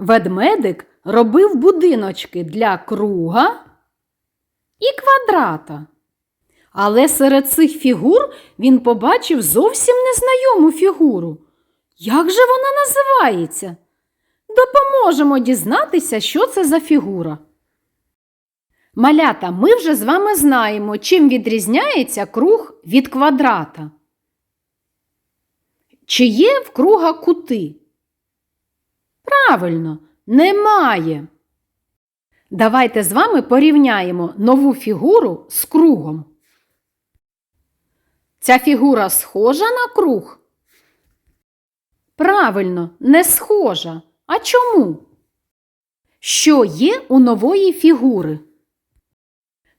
Ведмедик робив будиночки для круга і квадрата. Але серед цих фігур він побачив зовсім незнайому фігуру. Як же вона називається? Допоможемо дізнатися, що це за фігура. Малята, ми вже з вами знаємо, чим відрізняється круг від квадрата. Чи є в круга кути? Правильно, немає. Давайте з вами порівняємо нову фігуру з кругом. Ця фігура схожа на круг? Правильно, не схожа. А чому? Що є у нової фігури?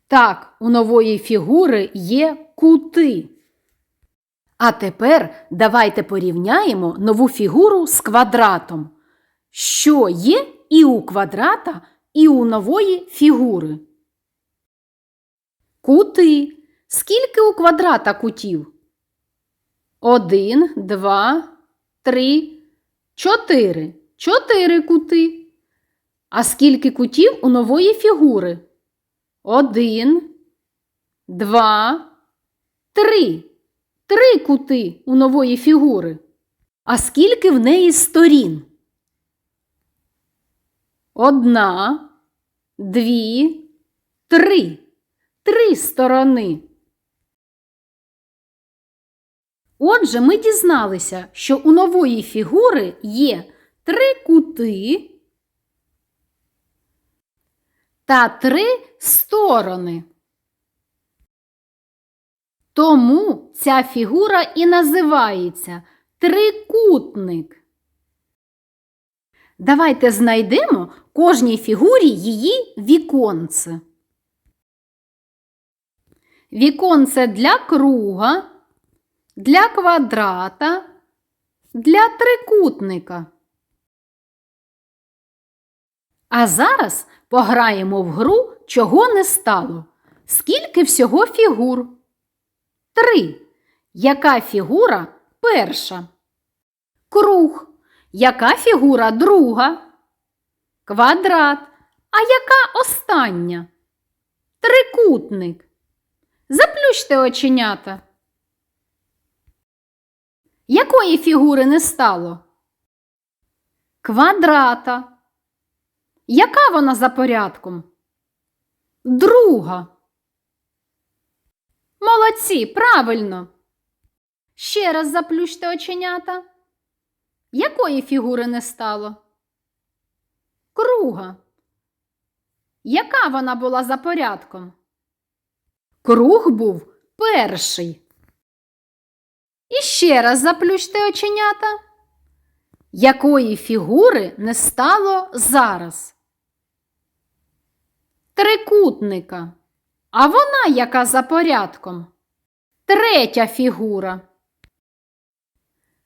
Так, у нової фігури є кути. А тепер давайте порівняємо нову фігуру з квадратом. Що є і у квадрата, і у нової фігури? Кути. Скільки у квадрата кутів? Один, два, три, чотири. Чотири кути. А скільки кутів у нової фігури? Один, два, три. Три кути у нової фігури. А скільки в неї сторін? Одна, дві, три. Три сторони. Отже, ми дізналися, що у нової фігури є три кути та три сторони. Тому ця фігура і називається трикутник. Давайте знайдемо кожній фігурі її віконце. Віконце для круга, для квадрата, для трикутника. А зараз пограємо в гру, чого не стало. Скільки всього фігур? Три. Яка фігура перша? Круг. Яка фігура друга? Квадрат. А яка остання? Трикутник. Заплющте оченята. Якої фігури не стало? Квадрата. Яка вона за порядком? Друга. Молодці, правильно. Ще раз заплющте оченята. Якої фігури не стало? Круга. Яка вона була за порядком? Круг був перший. І ще раз заплющте оченята. Якої фігури не стало зараз? Трикутника. А вона яка за порядком? Третя фігура.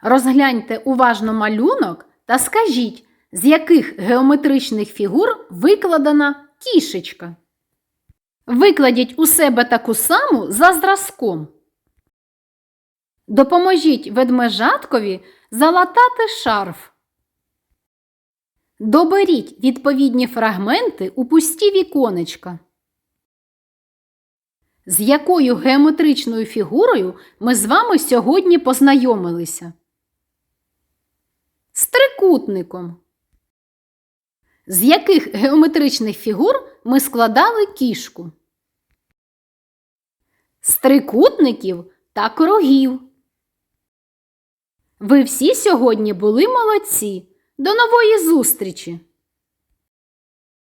Розгляньте уважно малюнок та скажіть, з яких геометричних фігур викладена кішечка. Викладіть у себе таку саму за зразком. Допоможіть ведмежаткові залатати шарф. Доберіть відповідні фрагменти у пусті віконечка. З якою геометричною фігурою ми з вами сьогодні познайомилися? З трикутником. З яких геометричних фігур ми складали кішку? З трикутників та кругів. Ви всі сьогодні були молодці. До нової зустрічі!